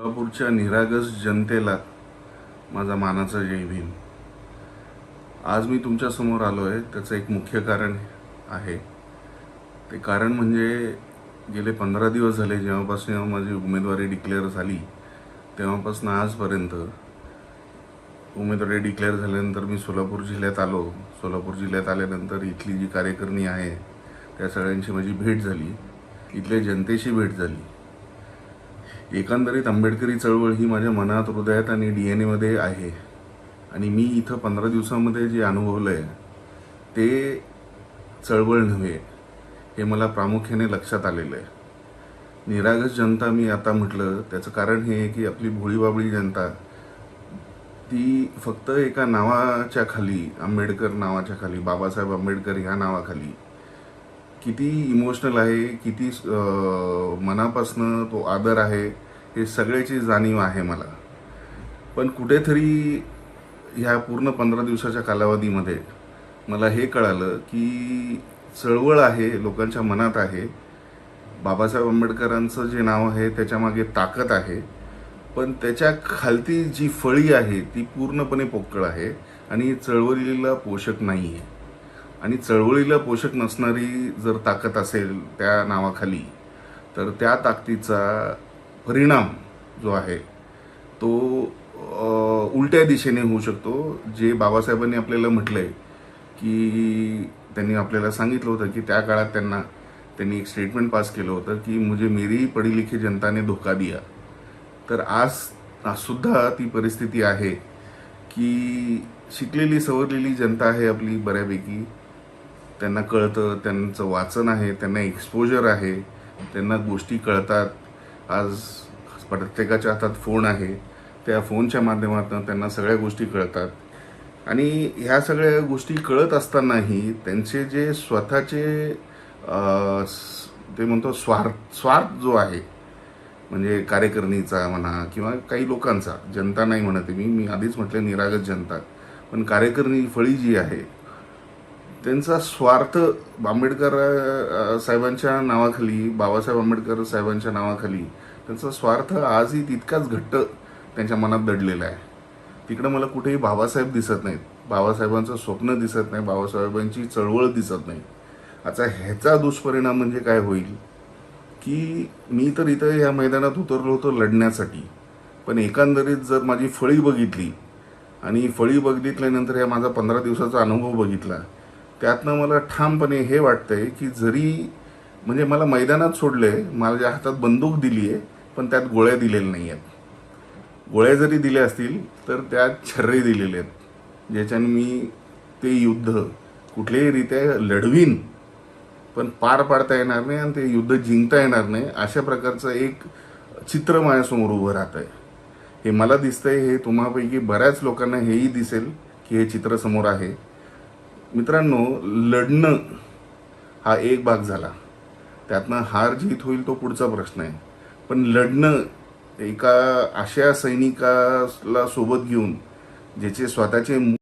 सोलापूरच्या निरागस जनतेला माझा मानाचा जय भीम. आज मी तुमच्यासमोर आलो आहे त्याचं एक मुख्य कारण आहे. ते कारण म्हणजे गेले पंधरा दिवस झाले जेव्हापासून माझी उमेदवारी डिक्लेअर झाली तेव्हापासून आजपर्यंत उमेदवारी डिक्लेअर झाल्यानंतर मी सोलापूर जिल्ह्यात आलो. सोलापूर जिल्ह्यात आल्यानंतर इथली जी कार्यकारिणी आहे त्या सगळ्यांची माझी भेट झाली. इथल्या जनतेशी भेट झाली. एकंदरीत आंबेडकरी चळवळ ही माझ्या मनात हृदयात आणि डी एन एमध्ये आहे. आणि मी इथं पंधरा दिवसामध्ये जे अनुभवलं आहे ते चळवळ नव्हे हे मला प्रामुख्याने लक्षात आलेलं आहे. निरागस जनता मी आता म्हटलं त्याचं कारण हे आहे की आपली भोळीबाबळी जनता ती फक्त एका नावाच्या खाली आंबेडकर नावाच्या खाली बाबासाहेब आंबेडकर ह्या नावाखाली किती इमोशनल आहे किती मनापासनं तो आदर आहे हे सगळ्याची जाणीव आहे मला. पण कुठेतरी ह्या पूर्ण पंधरा दिवसाच्या कालावधीमध्ये मला हे कळालं की चळवळ आहे लोकांच्या मनात आहे. बाबासाहेब आंबेडकरांचं जे नाव आहे त्याच्यामागे ताकद आहे. पण त्याच्या खालती जी फळी आहे ती पूर्णपणे पोकळ आहे आणि चळवळीला पोषक नाही आहे आणि चळवळीला पोषक नसणारी जर ताकद असेल त्या नावाखाली तर त्या ताकदीचा परिणाम जो आहे तो उलट्या दिशेने होऊ शकतो. जे बाबासाहेबांनी आपल्याला म्हटलंय की त्यांनी आपल्याला सांगितलं होतं की त्या काळात त्यांना त्यांनी एक स्टेटमेंट पास केलं होतं की मुझे मेरी पढी लिखी जनताने धोका दिया. तर आज आज सुद्धा ती परिस्थिती आहे की शिकलेली सवरलेली जनता आहे आपली बऱ्यापैकी. त्यांना कळतं त्यांचं वाचन आहे त्यांना एक्सपोजर आहे त्यांना गोष्टी कळतात. आज प्रत्येकाच्या हातात फोन आहे. त्या फोनच्या माध्यमातून त्यांना सगळ्या गोष्टी कळतात. आणि ह्या सगळ्या गोष्टी कळत असतानाही त्यांचे जे स्वतःचे ते म्हणतो स्वार्थ स्वार्थ जो आहे म्हणजे कार्यकारिणीचा म्हणा किंवा काही लोकांचा जनता नाही म्हणते मी मी आधीच म्हटलं निरागस जनता. पण कार्यकारिणी फळी जी आहे त्यांचा स्वार्थ आंबेडकर साहेबांच्या नावाखाली बाबासाहेब आंबेडकर साहेबांच्या नावाखाली त्यांचा स्वार्थ आजही तितकाच घट्ट त्यांच्या मनात दडलेला आहे. तिकडं मला कुठेही बाबासाहेब दिसत नाहीत. बाबासाहेबांचं स्वप्न दिसत नाही बाबासाहेबांची चळवळ दिसत नाही. आता ह्याचा दुष्परिणाम म्हणजे काय होईल? की मी तर इथं या मैदानात उतरलो होतो लढण्यासाठी. पण एकंदरीत जर माझी फळी बघितली आणि फळी बघितल्यानंतर ह्या माझा पंधरा दिवसाचा अनुभव बघितला त्यातनं मला ठामपणे हे वाटतंय की जरी म्हणजे मला मैदानात सोडले माझ्या हातात बंदूक दिली आहे पण त्यात गोळ्या दिलेल्या नाही आहेत गोळ्या जरी दिल्या असतील तर त्यात छर्रे दिलेले आहेत ज्याच्याने मी ते युद्ध कुठल्याही रीत्या लढवीन पण पार पाडता येणार नाही आणि ते युद्ध जिंकता येणार नाही अशा प्रकारचं एक चित्र माझ्यासमोर उभं राहत आहे हे मला दिसतंय हे तुम्हापैकी बऱ्याच लोकांना हेही दिसेल की हे चित्र समोर आहे. मित्रांनो लढणं हा एक भाग झाला. त्यातनं हार जीत होईल तो पुढचा प्रश्न आहे. पण लढणं एका अशा सैनिकाला सोबत घेऊन ज्याचे स्वतःचे